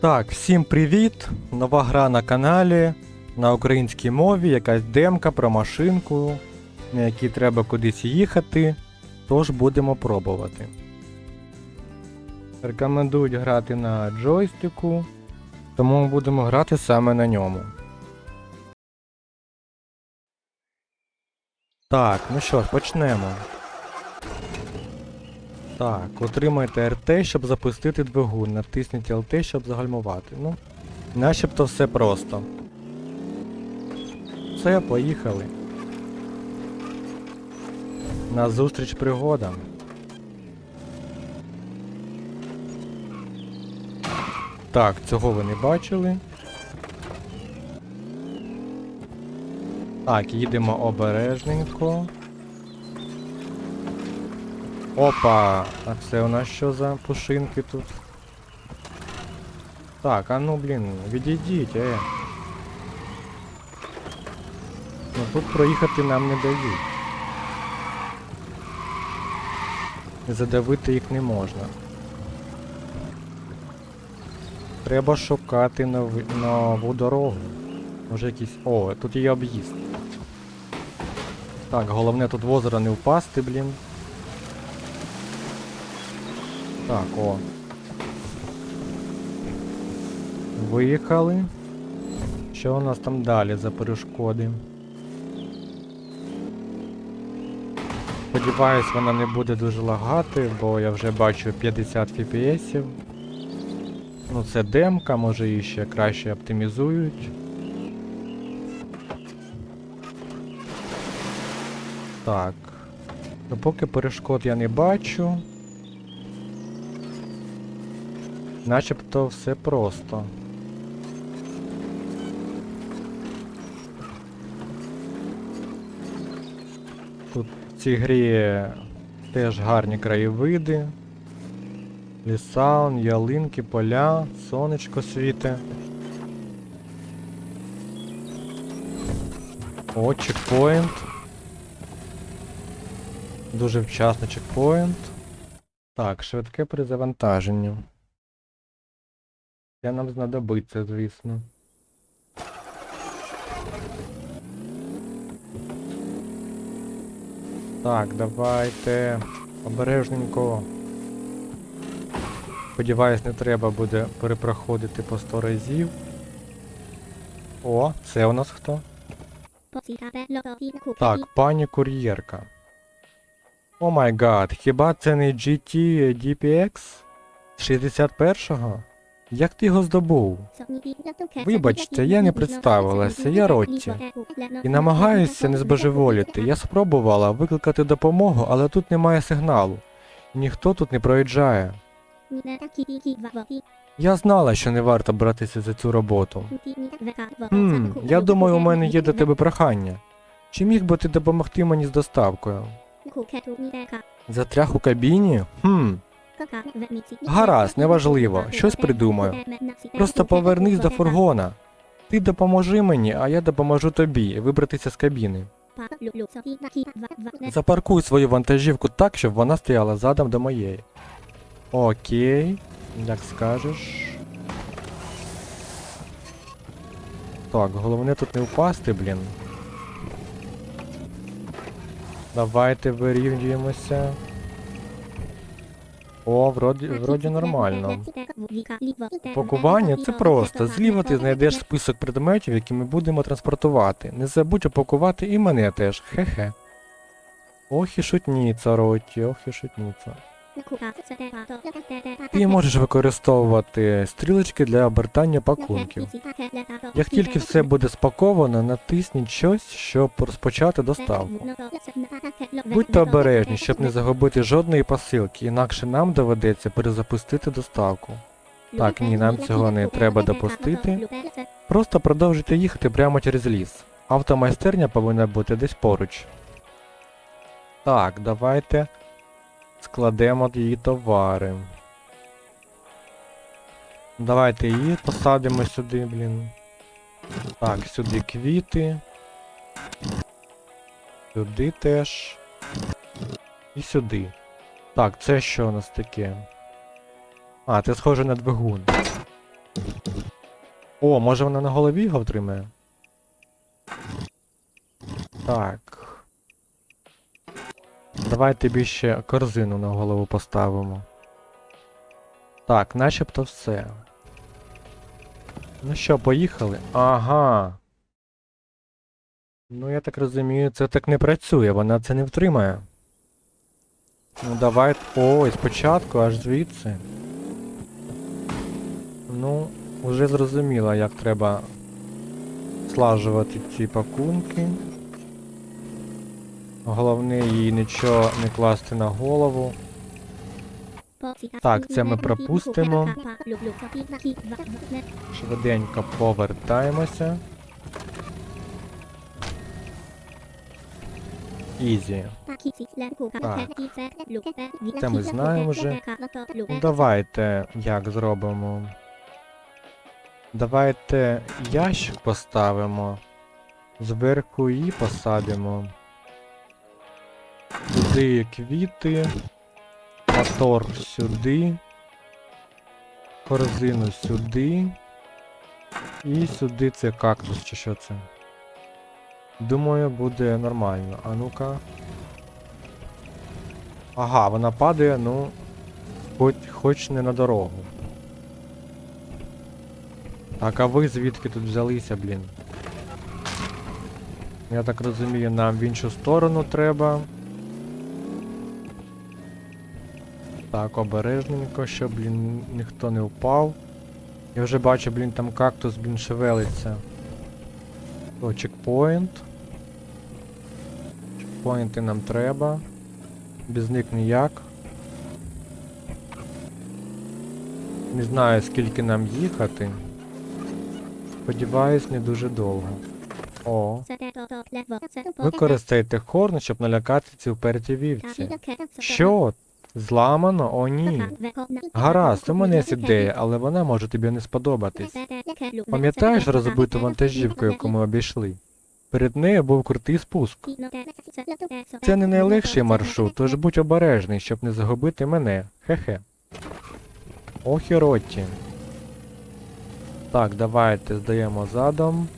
Так, всім привіт! Нова гра на каналі на українській мові, якась демка про машинку, на якій треба кудись їхати. Тож будемо пробувати. Рекомендують грати на джойстику, тому ми будемо грати саме на ньому. Так, ну що ж, почнемо. Так, отримайте РТ, щоб запустити двигун. Натисніть ЛТ, щоб загальмувати. Ну, начебто все просто. Все, поїхали. На зустріч пригодам. Так, цього ви не бачили. Так, їдемо обережненько. Опа! А це у нас що за пушинки тут? Так, а ну блін, відійдіть, е. Ну тут проїхати нам не дають. Задавити їх не можна. Треба шукати нови... нову дорогу. Може якийсь... О, тут є об'їзд. Так, головне тут в озеро не впасти, блін. Так, о. Виїхали. Що у нас там далі за перешкоди? Сподіваюсь, вона не буде дуже лагати, бо я вже бачу 50 FPS. Ну це демка, може її ще краще оптимізують. Так. Ну поки перешкод я не бачу. Начебто все просто. Тут в цій грі теж гарні краєвиди. Ліса, ялинки, поля, сонечко світе. О, чекпоінт. Дуже вчасно чекпоінт. Так, швидке при Це нам знадобиться, звісно. Так, давайте обережненько. Сподіваюсь, не треба буде перепроходити по 100 разів. О, це у нас хто? Так, пані кур'єрка. О май гад, хіба це не GT DPX? 61-го? Як ти його здобув? Вибачте, я не представилася, я Ротті. І намагаюся не збожеволіти. Я спробувала викликати допомогу, але тут немає сигналу. Ніхто тут не проїжджає. Я знала, що не варто братися за цю роботу. Хм, я думаю, у мене є до тебе прохання. Чи міг би ти допомогти мені з доставкою? Затряг у кабіні? Хм, Гаразд, неважливо, щось придумаю. просто повернись до фургона. Ти допоможи мені, а я допоможу тобі вибратися з кабіни. Запаркуй свою вантажівку так, щоб вона стояла задом до моєї. Окей, як скажеш. Так, головне тут не впасти, блін. Давайте вирівнюємося. О, вроді, вроді нормально. Пакування це просто. Зліва ти знайдеш список предметів, які ми будемо транспортувати. Не забудь опакувати і мене теж. Хе-хе. Ох і шутніця, Роті, ох і шутніця. Ти можеш використовувати стрілочки для обертання пакунків. Як тільки все буде спаковано, натисніть щось, щоб розпочати доставку. Будьте обережні, щоб не загубити жодної посилки, інакше нам доведеться перезапустити доставку. Так, ні, нам цього не треба допустити. Просто продовжуйте їхати прямо через ліс. Автомайстерня повинна бути десь поруч. Так, давайте складемо її товари. Давайте її посадимо сюди, блін. Так, сюди квіти. Сюди теж. І сюди. Так, це що у нас таке? А, це схоже на двигун. О, може вона на голові його втримає? Так. Давай тобі ще корзину на голову поставимо. Так, начебто все. Ну що, поїхали? Ага. Ну, я так розумію, це так не працює, вона це не втримає. Ну давай. Ой, спочатку аж звідси. Ну, вже зрозуміло, як треба слажувати ці пакунки. Головне їй нічого не класти на голову. Так, це ми пропустимо. Швиденько повертаємося. Ізі. Це ми знаємо вже. Давайте як зробимо. Давайте ящик поставимо. Зверху її посадимо. Туди квіти. Мотор сюди. Корзину сюди. І сюди це кактус чи що це. Думаю, буде нормально. А ну-ка. Ага, вона падає, ну. Хоч, хоч не на дорогу. Так, а ви звідки тут взялися, блін? Я так розумію, нам в іншу сторону треба. Так, обережненько, щоб, блін, ніхто не впав. Я вже бачу, блін, там кактус, блін, шевелиться. О, чекпоінт. Чекпоінти нам треба. Без них ніяк. Не знаю, скільки нам їхати. Сподіваюсь, не дуже довго. О, використайте хорн, щоб налякати ці вперті вівці. Що? Зламано? О ні. Гаразд, у мене є ідея, але вона може тобі не сподобатись. Пам'ятаєш розбиту вантажівку, яку ми обійшли? Перед нею був крутий спуск. Це не найлегший маршрут, тож будь обережний, щоб не загубити мене. Хе-хе. Ох. Так, давайте здаємо задом.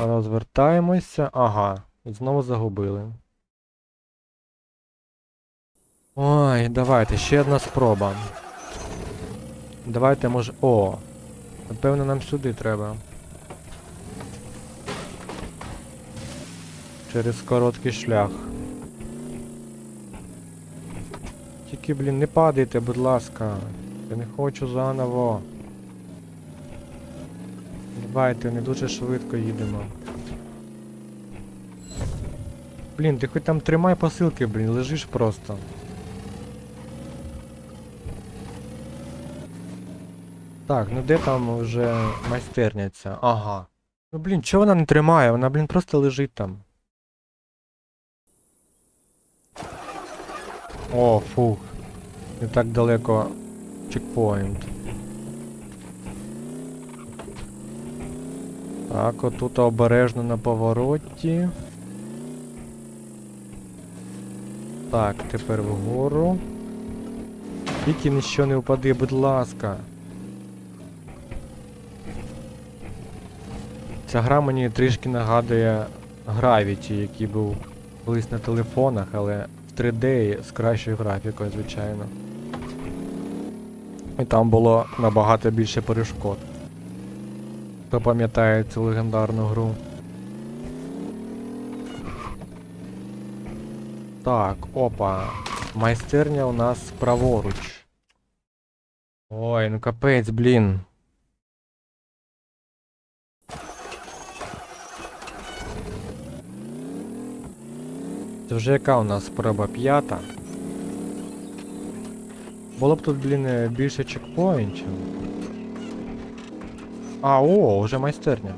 Розвертаємося. Ага, знову загубили. Ой, давайте, ще одна спроба. Давайте може. О! Напевно нам сюди треба. Через короткий шлях. Тільки, блін, не падайте, будь ласка. Я не хочу заново. Давайте, не дуже швидко їдемо. Блін, ти хоч там тримай посилки, блін, лежиш просто. Так, ну де там вже майстерня ця? Ага. Ну блін, чого вона не тримає? Вона, блін, просто лежить там. О, фух. Не так далеко чекпоінт. Так, отут обережно на повороті. Так, тепер вгору. Тільки нічого не впади, будь ласка. Ця гра мені трішки нагадує Gravity, який був колись на телефонах, але в 3D з кращою графікою, звичайно. І там було набагато більше перешкод. Хто пам'ятає цю легендарну гру? Так, опа. Майстерня у нас праворуч. Ой, ну капець, блін. Це вже яка у нас спроба п'ята? Було б тут, блін, більше чекпоінтів. А, о, вже майстерня.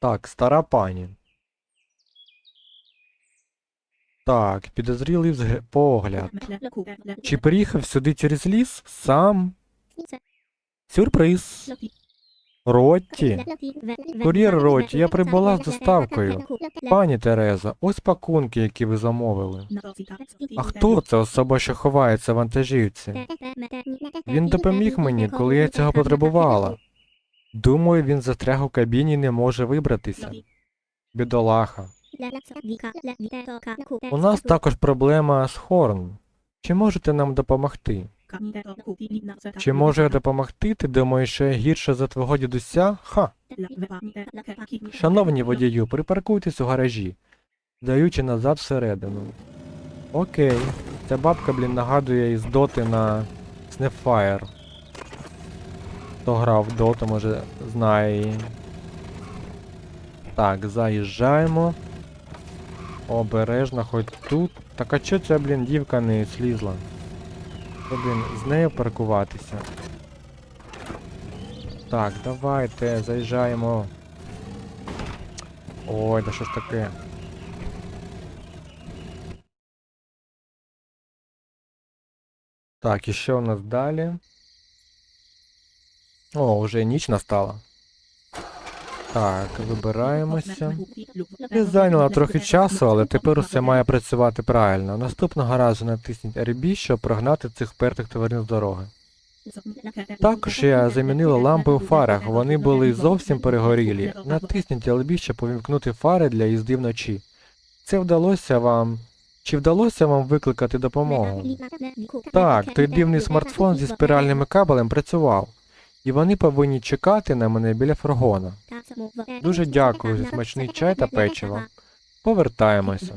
Так, стара пані. Так, підозрілий взг... погляд. Чи приїхав сюди через ліс? Сам? Сюрприз. Ротті? Кур'єр Ротті, я прибула з доставкою. Пані Тереза, ось пакунки, які ви замовили. А хто це особа, що ховається в вантажівці? Він допоміг мені, коли я цього потребувала. Думаю, він застряг у кабіні і не може вибратися. Бідолаха. У нас також проблема з Хорн. Чи можете нам допомогти? Чи можу я допомогти? Ти думаєш, що я гірше за твого дідуся? Ха! Шановні водію, припаркуйтесь у гаражі, даючи назад всередину. Окей. Ця бабка, блін, нагадує із доти на Snapfire. Хто грав в доту, може знає. Так, заїжджаємо. Обережно, хоч тут. Так а чо ця, блін, дівка не слізла? Блін, з нею паркуватися? Так, давайте, заїжджаємо. Ой, да що ж таке? Так, і що у нас далі? О, вже ніч настала. Так, вибираємося. Це зайняло трохи часу, але тепер усе має працювати правильно. Наступного разу натисніть RB, щоб прогнати цих впертих тварин з дороги. Також я замінила лампи у фарах, вони були зовсім перегорілі. Натисніть LB, щоб увімкнути фари для їзди вночі. Це вдалося вам. Чи вдалося вам викликати допомогу? Так, той дивний смартфон зі спіральними кабелем працював. І вони повинні чекати на мене біля фургона. Дуже дякую за смачний чай та печиво. Повертаємося.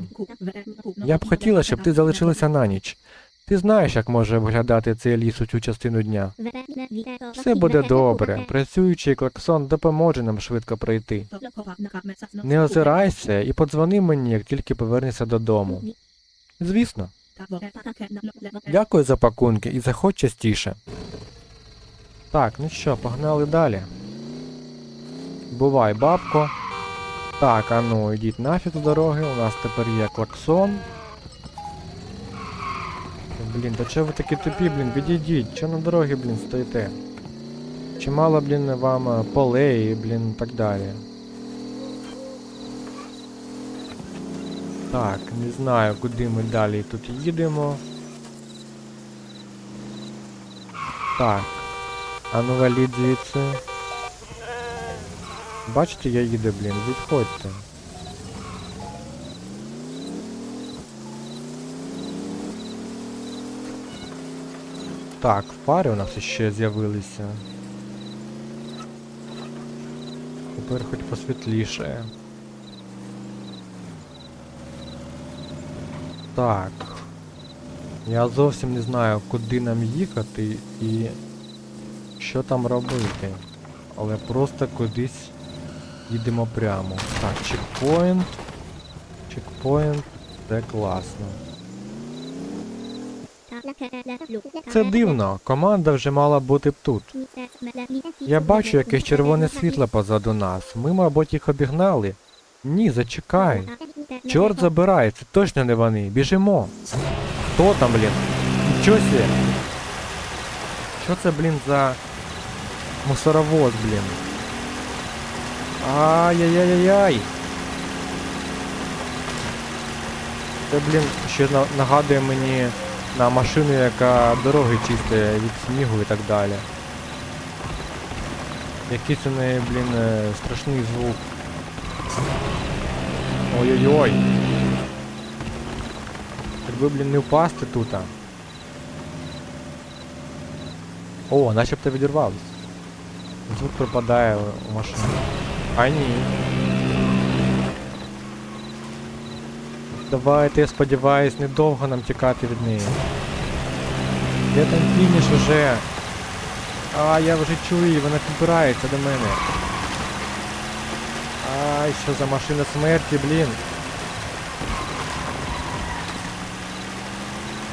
Я б хотіла, щоб ти залишилася на ніч. Ти знаєш, як може виглядати цей ліс у цю частину дня. Все буде добре. Працюючий клаксон допоможе нам швидко пройти. Не озирайся і подзвони мені, як тільки повернешся додому. Звісно. Дякую за пакунки і заходь частіше. Так, ну що, погнали далі. Бувай, бабко. Так, а ну, йдіть нафіг з дороги, у нас тепер є клаксон. Блін, та чого ви такі тупі, блін, відійдіть, чого на дорогі, блін, стоїте? Чимало, блін, вам е, полей, блін, так далі. Так, не знаю, куди ми далі тут їдемо. Так. А ну валіть звідси. Бачите, я їду, блін, відходьте. Так, фари у нас ще з'явилися. Тепер хоч посвітліше. Так. Я зовсім не знаю, куди нам їхати і що там робити. Але просто кудись їдемо прямо. Так, чекпоінт. Чекпоінт. Це класно. Це дивно, команда вже мала бути тут. Я бачу якесь червоне світло позаду нас. Ми, мабуть, їх обігнали. Ні, зачекай. Чорт забирай, це точно не вони. Біжимо. Хто там, блін? Нічого. Що це, блін, за мусоровоз, блін? Ай-яй-яй-яй-яй. Це, блін, ще на- нагадує мені на машину, яка дороги чистить від снігу і так далі. Якийсь у неї, блін, е, страшний звук. Ой-ой-ой. Якби, блін, не впасти тут. О, начебто відірвались. Звук пропадає у машині. А ні. Давайте, я сподіваюсь, недовго нам тікати від неї. Де там фініш уже? А, я вже чую її, вона підбирається до мене. Ай, що за машина смерті, блін.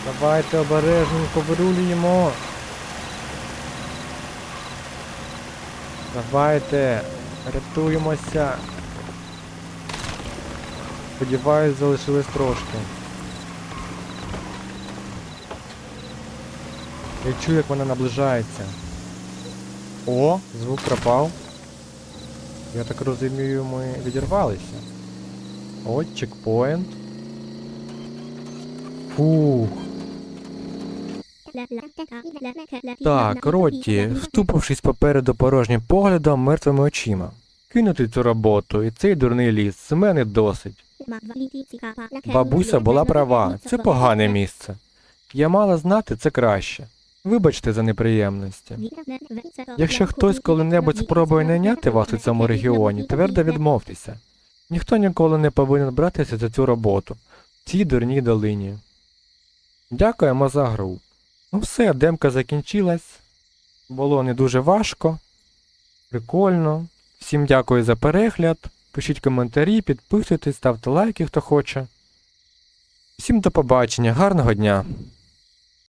Давайте обережненько вирулюємо. Давайте, рятуємося. Сподіваюсь, залишилось трошки. Я чую, як вона наближається. О, звук пропав. Я так розумію, ми відірвалися. От чекпоінт. Фух. Так, Ротті, вступившись попереду порожнім поглядом, мертвими очима. Кинути цю роботу і цей дурний ліс, з мене досить. Бабуся була права, це погане місце. Я мала знати це краще. Вибачте за неприємності. Якщо хтось коли-небудь спробує найняти вас у цьому регіоні, твердо відмовтеся. Ніхто ніколи не повинен братися за цю роботу в цій дурній долині. Дякуємо за гру. Ну все, демка закінчилась. Було не дуже важко. Прикольно. Всім дякую за перегляд. Пишіть коментарі, підписуйтесь, ставте лайки, хто хоче. Всім до побачення, гарного дня!